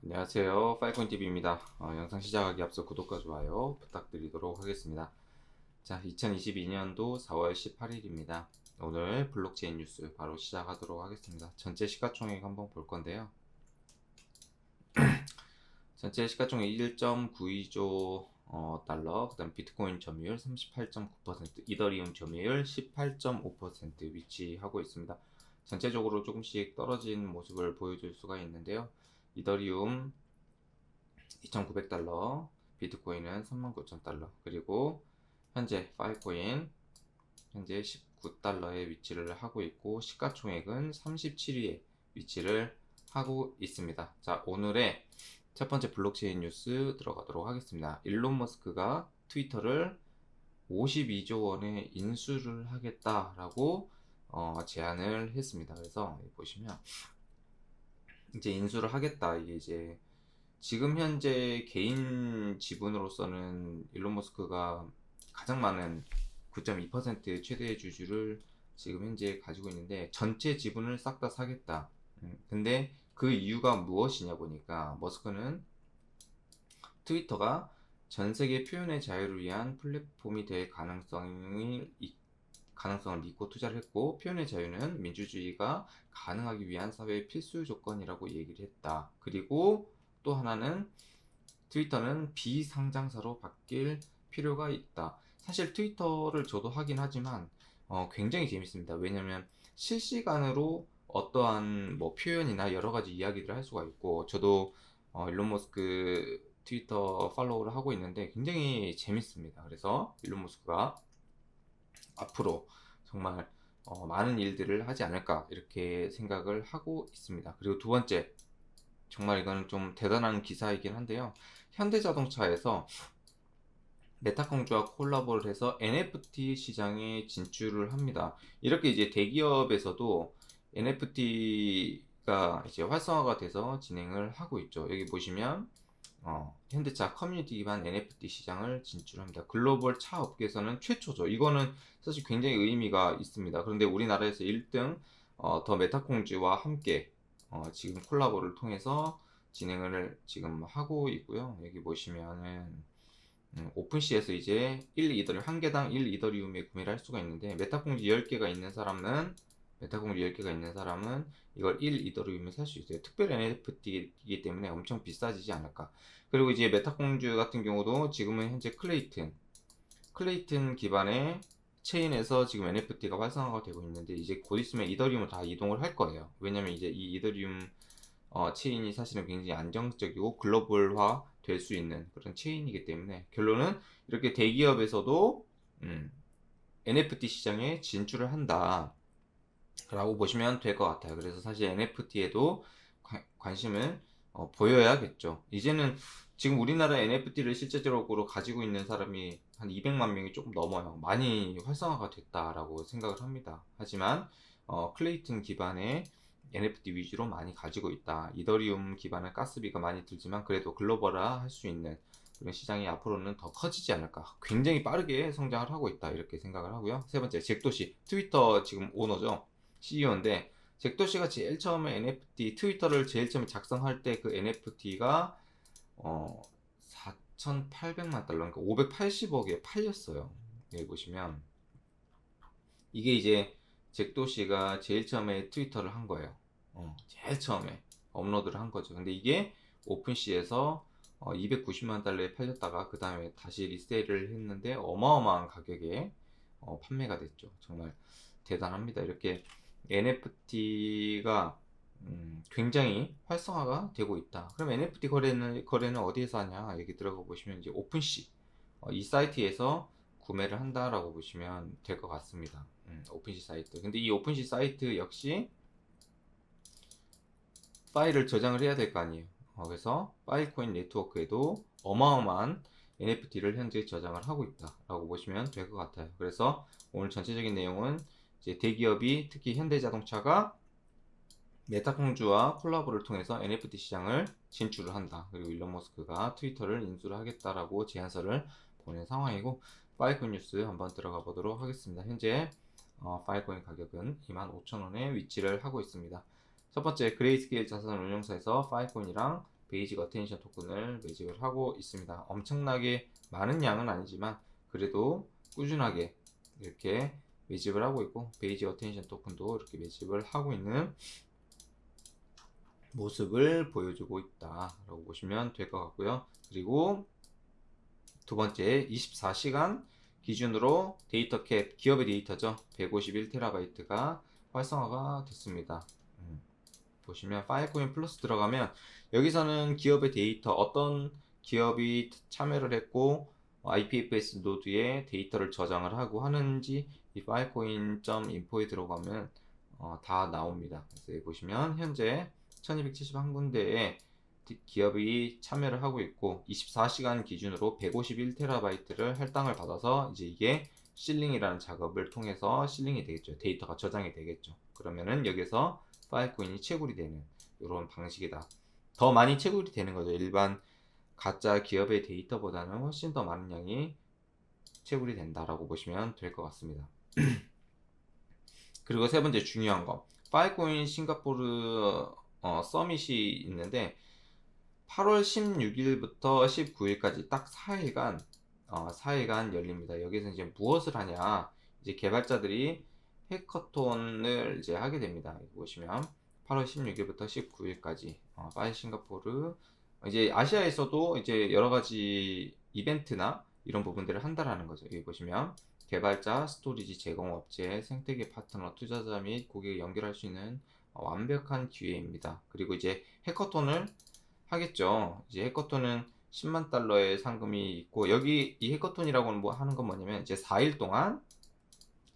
안녕하세요. 파이콘TV입니다. 어, 영상 시작하기 앞서 구독과 좋아요 부탁드리도록 하겠습니다. 자, 2022년도 4월 18일입니다. 오늘 블록체인 뉴스 바로 시작하도록 하겠습니다. 전체 시가총액 한번 볼 건데요. 전체 시가총액 1.92조 어, 달러, 그 다음 비트코인 점유율 38.9%, 이더리움 점유율 18.5% 위치하고 있습니다. 전체적으로 조금씩 떨어진 모습을 보여줄 수가 있는데요. 이더리움 2,900달러, 비트코인은 39,000달러, 그리고 현재 파이코인 현재 19달러에 위치를 하고 있고 시가총액은 37위에 위치를 하고 있습니다. 자, 오늘의 첫 번째 블록체인 뉴스 들어가도록 하겠습니다. 일론 머스크가 트위터를 52조 원에 인수를 하겠다라고 어, 제안을 했습니다. 그래서 보시면 이제 인수를 하겠다. 이게 이제 지금 현재 개인 지분으로서는 일론 머스크가 가장 많은 9.2% 최대 주주를 지금 현재 가지고 있는데 전체 지분을 싹 다 사겠다. 음, 근데 그 이유가 무엇이냐 보니까 머스크는 트위터가 전 세계 표현의 자유를 위한 플랫폼이 될 가능성이 있- 가능성을 믿고 투자를 했고 표현의 자유는 민주주의가 가능하기 위한 사회의 필수 조건이라고 얘기를 했다. 그리고 또 하나는 트위터는 비상장사로 바뀔 필요가 있다. 사실 트위터를 저도 하긴 하지만 어, 굉장히 재밌습니다. 왜냐면 실시간으로 어떠한 뭐 표현이나 여러 가지 이야기들을 할 수가 있고 저도 어, 일론 머스크 트위터 팔로우를 하고 있는데 굉장히 재밌습니다. 그래서 일론 머스크가 앞으로 정말 어, 많은 일들을 하지 않을까 이렇게 생각을 하고 있습니다. 그리고 두 번째 정말 이거는 좀 대단한 기사이긴 한데요. 현대자동차에서 메타공주와 콜라보를 해서 NFT 시장에 진출을 합니다. 이렇게 이제 대기업에서도 NFT가 이제 활성화가 돼서 진행을 하고 있죠. 여기 보시면 어, 현대차 커뮤니티 기반 NFT 시장을 진출합니다. 글로벌 차 업계에서는 최초죠. 이거는 사실 굉장히 의미가 있습니다. 그런데 우리나라에서 1등 어, 더 메타공주와 함께 어, 지금 콜라보를 통해서 진행을 지금 하고 있고요. 여기 보시면은 음, 오픈시에서 이제 1 이더리움 한 개당 1 이더리움에 구매를 할 수가 있는데 메타공주 10개가 있는 사람은 메타공주 10개가 있는 사람은 이걸 1 이더리움에 살 수 있어요. 특별 NFT이기 때문에 엄청 비싸지지 않을까. 그리고 이제 메타공주 같은 경우도 지금은 현재 클레이튼 클레이튼 기반의 체인에서 지금 NFT가 활성화가 되고 있는데 이제 곧 있으면 이더리움을 다 이동을 할 거예요. 왜냐면 이제 이 이더리움 어, 체인이 사실은 굉장히 안정적이고 글로벌화 될 수 있는 그런 체인이기 때문에 결론은 이렇게 대기업에서도 음, NFT 시장에 진출을 한다. 라고 보시면 될 것 같아요. 그래서 사실 NFT에도 관심을 어, 보여야겠죠. 이제는 지금 우리나라 NFT를 실제적으로 가지고 있는 사람이 한 200만 명이 조금 넘어요. 많이 활성화가 됐다라고 생각을 합니다. 하지만 어, 클레이튼 기반의 NFT 위주로 많이 가지고 있다. 이더리움 기반의 가스비가 많이 들지만 그래도 글로벌화 할 수 있는 그런 시장이 앞으로는 더 커지지 않을까. 굉장히 빠르게 성장을 하고 있다. 이렇게 생각을 하고요. 세 번째, 잭도시. 트위터 지금 오너죠. CEO인데, 잭도시가 제일 처음에 NFT, 트위터를 제일 처음에 작성할 때 그 NFT가, 어, 4,800만 달러, 그러니까 580억에 팔렸어요. 여기 보시면. 이게 이제 잭도시가 제일 처음에 트위터를 한 거예요. 어, 제일 처음에 업로드를 한 거죠. 근데 이게 오픈시에서 어, 290만 달러에 팔렸다가 그 다음에 다시 리세일을 했는데 어마어마한 가격에 어, 판매가 됐죠. 정말 대단합니다. 이렇게 NFT가 음, 굉장히 활성화가 되고 있다. 그럼 NFT 거래는 거래는 어디에서 하냐? 여기 들어가 보시면 이제 오픈시 어, 이 사이트에서 구매를 한다라고 보시면 될 것 같습니다. 음, 오픈시 사이트. 근데 이 오픈시 사이트 역시 파일을 저장을 해야 될 거 아니에요. 어, 그래서 파일코인 네트워크에도 어마어마한 NFT를 현재 저장을 하고 있다라고 보시면 될 것 같아요. 그래서 오늘 전체적인 내용은 이제 대기업이 특히 현대자동차가 메타공주와 콜라보를 통해서 NFT 시장을 진출을 한다. 그리고 일론 머스크가 트위터를 인수를 하겠다라고 제안서를 보낸 상황이고 파이코인 뉴스 한번 들어가 보도록 하겠습니다. 현재 어, 파이코인 가격은 25,000원에 위치를 하고 있습니다. 첫 번째 그레이스케일 자산 운용사에서 파이코인이랑 베이직 어텐션 토큰을 매집을 하고 있습니다. 엄청나게 많은 양은 아니지만 그래도 꾸준하게 이렇게 매집을 하고 있고 베이직 어텐션 토큰도 이렇게 매집을 하고 있는 모습을 보여주고 있다라고 보시면 될 것 같고요. 그리고 두 번째 24시간 기준으로 데이터 캡 기업의 데이터죠. 151TB가 활성화가 됐습니다. 음, 보시면 파일코인 플러스 들어가면 여기서는 기업의 데이터 어떤 기업이 참여를 했고 IPFS 노드에 데이터를 저장을 하고 하는지 이 filecoin.info에 들어가면 어, 다 나옵니다. 그래서 여기 보시면 현재 1271군데에 기업이 참여를 하고 있고 24시간 기준으로 151TB를 할당을 받아서 이제 이게 실링이라는 작업을 통해서 실링이 되겠죠. 데이터가 저장이 되겠죠. 그러면은 여기서 파일코인이 채굴이 되는 이런 방식이다. 더 많이 채굴이 되는 거죠. 일반 가짜 기업의 데이터보다는 훨씬 더 많은 양이 채굴이 된다라고 보시면 될 것 같습니다. 그리고 세 번째 중요한 거 파일코인 싱가포르 어, 서밋이 있는데 8월 16일부터 19일까지 딱 4일간 어, 4일간 열립니다. 여기서 이제 무엇을 하냐? 이제 개발자들이 해커톤을 이제 하게 됩니다. 보시면 8월 16일부터 19일까지 어, 파일 싱가포르 이제 아시아에서도 이제 여러 가지 이벤트나 이런 부분들을 한다라는 거죠. 여기 보시면 개발자, 스토리지 제공 업체, 생태계 파트너, 투자자 및 고객을 연결할 수 있는 어, 완벽한 기회입니다. 그리고 이제 해커톤을 하겠죠. 이제 해커톤은 10만 달러의 상금이 있고 여기 이 해커톤이라고는 뭐 하는 건 뭐냐면 이제 4일 동안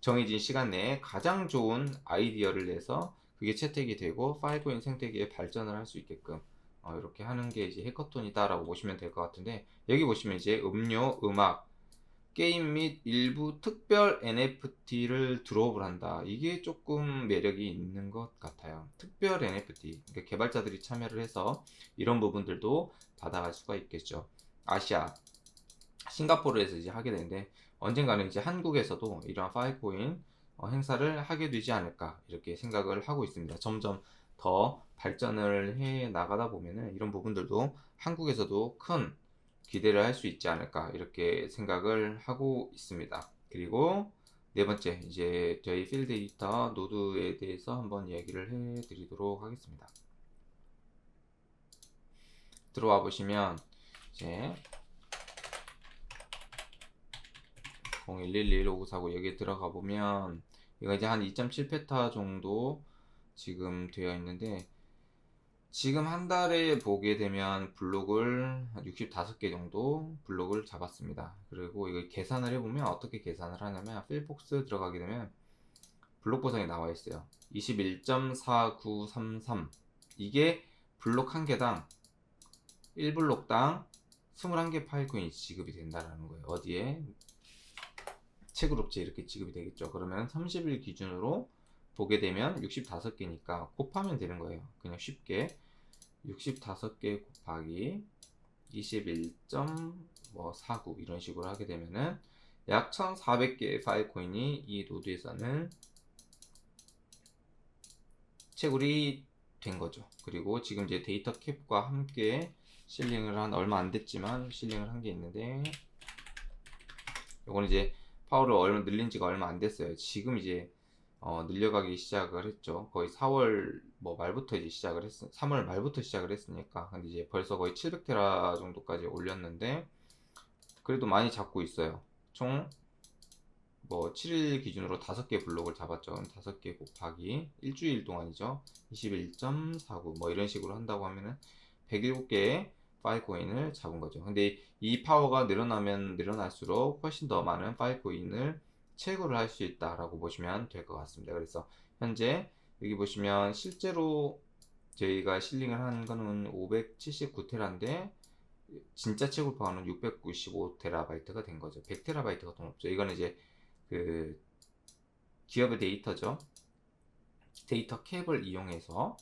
정해진 시간 내에 가장 좋은 아이디어를 내서 그게 채택이 되고 파일코인 생태계에 발전을 할 수 있게끔 어, 이렇게 하는 게 이제 해커톤이다라고 보시면 될 것 같은데 여기 보시면 이제 음료, 음악, 게임 및 일부 특별 NFT를 드롭을 한다. 이게 조금 매력이 있는 것 같아요. 특별 NFT, 그러니까 개발자들이 참여를 해서 이런 부분들도 받아갈 수가 있겠죠. 아시아, 싱가포르에서 이제 하게 되는데 언젠가는 이제 한국에서도 이러한 파일코인 어, 행사를 하게 되지 않을까 이렇게 생각을 하고 있습니다. 점점 더 발전을 해 나가다 보면은 이런 부분들도 한국에서도 큰 기대를 할 수 있지 않을까 이렇게 생각을 하고 있습니다. 그리고 네 번째 이제 저희 필드 데이터 노드에 대해서 한번 이야기를 해 드리도록 하겠습니다. 들어와 보시면 이제 01115949 여기에 들어가 보면 이거 이제 한 2.7 페타 정도 지금 되어 있는데 지금 한 달에 보게 되면 블록을 한 65개 정도 블록을 잡았습니다. 그리고 이거 계산을 해보면 어떻게 계산을 하냐면 필폭스 들어가게 되면 블록 보상이 나와 있어요. 21.4933 이게 블록 한 개당 1블록당 21개 파일코인이 지급이 된다라는 거예요. 어디에? 채굴업체 이렇게 지급이 되겠죠. 그러면 30일 기준으로 보게 되면 65개니까 곱하면 되는 거예요. 그냥 쉽게 65개 곱하기 21.49 이런 식으로 하게 되면은 약 1,400개의 파일 코인이 이 노드에서는 채굴이 된 거죠. 그리고 지금 이제 데이터 캡과 함께 실링을 한 얼마 안 됐지만 실링을 한 게 있는데 이건 이제 파워를 얼마 늘린 지가 얼마 안 됐어요. 지금 이제 어, 늘려가기 시작을 했죠. 거의 4월 뭐 말부터 이제 시작을 했, 3월 말부터 시작을 했으니까. 근데 이제 벌써 거의 700테라 정도까지 올렸는데, 그래도 많이 잡고 있어요. 총, 뭐, 7일 기준으로 5개 블록을 잡았죠. 5개 곱하기 일주일 동안이죠. 21.49, 뭐 이런 식으로 한다고 하면은 107개의 파일코인을 잡은 거죠. 근데 이 파워가 늘어나면 늘어날수록 훨씬 더 많은 파일코인을 채굴을 할 수 있다라고 보시면 될 것 같습니다. 그래서 현재 여기 보시면 실제로 저희가 실링을 한 거는 579테라인데 진짜 채굴 파워는 695테라바이트가 된 거죠. 100테라바이트가 더 높죠. 이거는 이제 그 기업의 데이터죠. 데이터 캡을 이용해서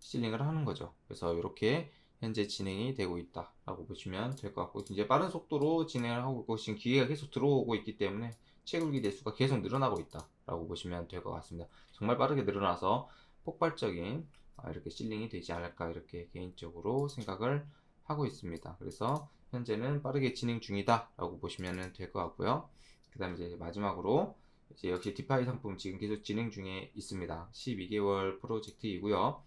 실링을 하는 거죠. 그래서 이렇게 현재 진행이 되고 있다라고 보시면 될 것 같고 이제 빠른 속도로 진행을 하고 있고 지금 기회가 계속 들어오고 있기 때문에 채굴기 대수가 계속 늘어나고 있다라고 보시면 될 것 같습니다. 정말 빠르게 늘어나서 폭발적인 아, 이렇게 실링이 되지 않을까 이렇게 개인적으로 생각을 하고 있습니다. 그래서 현재는 빠르게 진행 중이다라고 보시면 될 것 같고요. 그다음에 이제 마지막으로 이제 역시 디파이 상품 지금 계속 진행 중에 있습니다. 12개월 프로젝트이고요.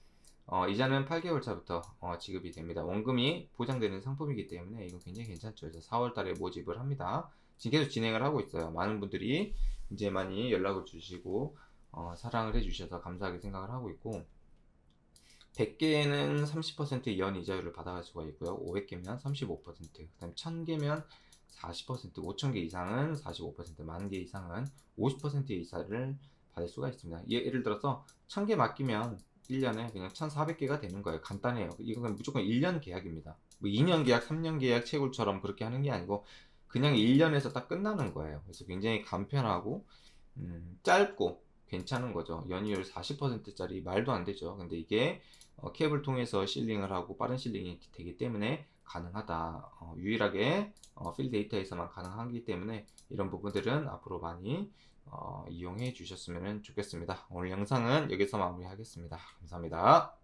어, 이자는 8개월 차부터 어, 지급이 됩니다. 원금이 보장되는 상품이기 때문에 이건 굉장히 괜찮죠. 그래서 4월 달에 모집을 합니다. 지금 계속 진행을 하고 있어요. 많은 분들이 이제 많이 연락을 주시고 어, 사랑을 해주셔서 감사하게 생각을 하고 있고 100개는 30% 연 이자율을 받아갈 수가 있고요. 500개면 35%, 그 다음에 1000개면 40%, 5000개 이상은 45%, 만개 이상은 50%의 이사를 받을 수가 있습니다. 예, 예를 들어서 1000개 맡기면 1년에 그냥 1400개가 되는 거예요. 간단해요. 이건 무조건 1년 계약입니다. 뭐 2년 계약, 3년 계약 채굴처럼 그렇게 하는 게 아니고 그냥 1년에서 딱 끝나는 거예요. 그래서 굉장히 간편하고 음, 짧고 괜찮은 거죠. 연이율 40%짜리 말도 안 되죠. 근데 이게 어, 캡을 통해서 실링을 하고 빠른 실링이 되기 때문에 가능하다. 어, 유일하게 어, 필 데이터에서만 가능하기 때문에 이런 부분들은 앞으로 많이 어, 이용해 주셨으면 좋겠습니다. 오늘 영상은 여기서 마무리하겠습니다. 감사합니다.